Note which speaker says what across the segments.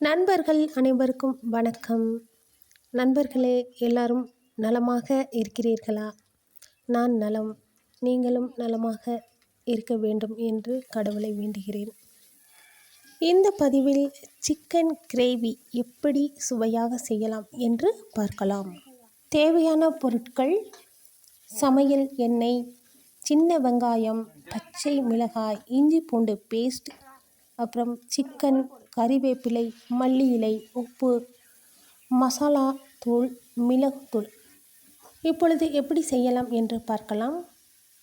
Speaker 1: நண்பர்கள் அனைவருக்கும் வணக்கம். நண்பர்களே எல்லாரும் நலமாக இருக்கிறீர்களா? நான் நலம். நீங்களும் நலமாக இருக்க வேண்டும் என்று கடவுளை வேண்டுகிறேன். இந்த பதிவில் சிக்கன் கிரேவி எப்படி சுவையாக செய்யலாம் என்று பார்க்கலாம். தேவையான பொருட்கள் சமையல் எண்ணெய் சின்ன வெங்காயம் பச்சை மிளகாய் இஞ்சி பூண்டு பேஸ்ட் அப்புறம் சிக்கன் கறிவேப்பிலை மல்லி இலை உப்பு மசாலா தூள் மிளகுத்தூள் இப்பொழுது எப்படி செய்யலாம் என்று பார்க்கலாம்.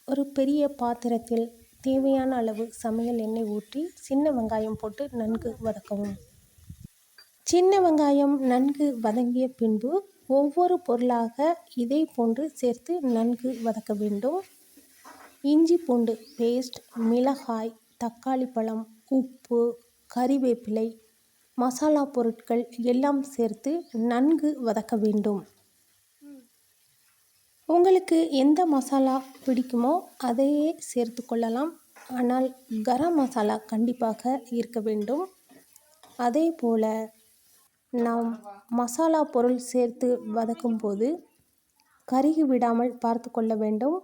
Speaker 1: ஒரு பெரிய பாத்திரத்தில் தேவையான அளவு சமையல் எண்ணெய் ஊற்றி சின்ன வெங்காயம் போட்டு நன்கு வதக்கவும். சின்ன வெங்காயம் நன்கு வதங்கிய பின்பு ஒவ்வொரு பொருளாக இதே போன்று சேர்த்து நன்கு வதக்க வேண்டும். இஞ்சி பூண்டு பேஸ்ட் மிளகாய் தக்காளி பழம் உப்பு கறிவேப்பிலை மசாலா பொருட்கள் எல்லாம் சேர்த்து நன்கு வதக்க வேண்டும். உங்களுக்கு எந்த மசாலா பிடிக்குமோ அதையே சேர்த்து கொள்ளலாம். ஆனால் கரம் மசாலா கண்டிப்பாக இருக்க வேண்டும். அதே போல் நாம் மசாலா பொருள் சேர்த்து வதக்கும்போது கருகி விடாமல் பார்த்து கொள்ள வேண்டும்.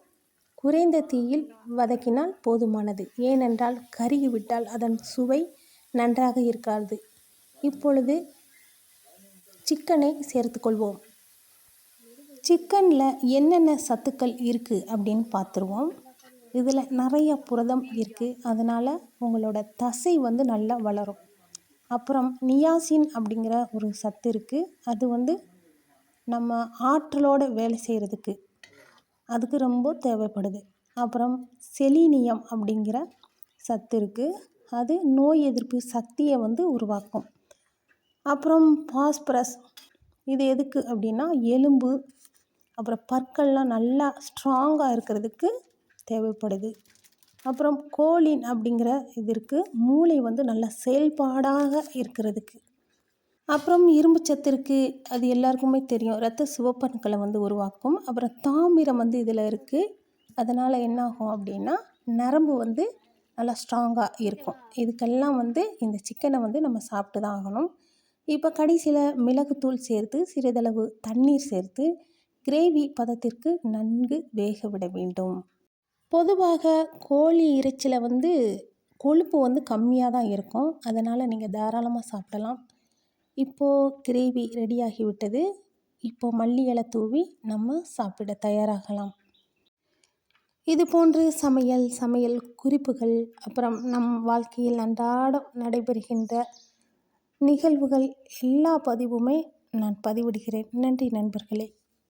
Speaker 1: குறைந்த தீயில் வதக்கினால் போதுமானது. ஏனென்றால் கருகி விட்டால் அதன் சுவை நன்றாக இருக்காது. இப்பொழுது சிக்கனை சேர்த்துக்கொள்வோம் சிக்கனில் என்னென்ன சத்துக்கள் இருக்குது அப்படின்னு பார்த்துருவோம். இதில் நிறைய புரதம் இருக்குது அதனால் உங்களோட தசை வந்து நல்லா வளரும். அப்புறம் நியாசின் அப்படிங்கிற ஒரு சத்து இருக்குது அது வந்து நம்ம ஆற்றலோடு வேலை செய்கிறதுக்கு அதுக்கு ரொம்ப தேவைப்படுது. அப்புறம் செலீனியம் அப்படிங்கிற சத்து இருக்குது அது நோய் எதிர்ப்பு சக்தியை வந்து உருவாக்கும். அப்புறம் பாஸ்பரஸ். இது எதுக்கு அப்படின்னா எலும்பு அப்புறம் பற்கள்லாம் நல்லா ஸ்ட்ராங்காக இருக்கிறதுக்கு தேவைப்படுது. அப்புறம் கோலின் அப்படிங்கிற இது இருக்குது மூளை வந்து நல்லா செயல்பாடாக இருக்கிறதுக்கு அப்புறம் இரும்பு சத்து இருக்குது அது எல்லாருக்குமே தெரியும். ரத்த சிவப்பணுக்களை வந்து உருவாக்கும். அப்புறம் தாமிரம் வந்து இதில் இருக்குது அதனால் என்னாகும் அப்படின்னா நரம்பு வந்து நல்லா ஸ்ட்ராங்காக இருக்கும். இதுக்கெல்லாம் வந்து இந்த சிக்கனை வந்து நம்ம சாப்பிட்டு தான் ஆகணும். இப்போ கடைசியில் மிளகுத்தூள் சேர்த்து சிறிதளவு தண்ணீர் சேர்த்து கிரேவி பதத்திற்கு நன்கு வேக விட வேண்டும். பொதுவாக கோழி இறைச்சியில் வந்து கொழுப்பு வந்து கம்மியாக தான் இருக்கும். அதனால் நீங்கள் தாராளமாக சாப்பிடலாம். இப்போது கிரேவி ரெடியாகிவிட்டது இப்போது மல்லி இலை தூவி நம்ம சாப்பிட தயாராகலாம். இது போன்று சமையல் சமையல் குறிப்புகள் அப்புறம் நம் வாழ்க்கையில் அன்றாடம் நடைபெறுகின்ற நிகழ்வுகள் எல்லா பதிவுமே நான் பதிவிடுகிறேன். நன்றி நண்பர்களே.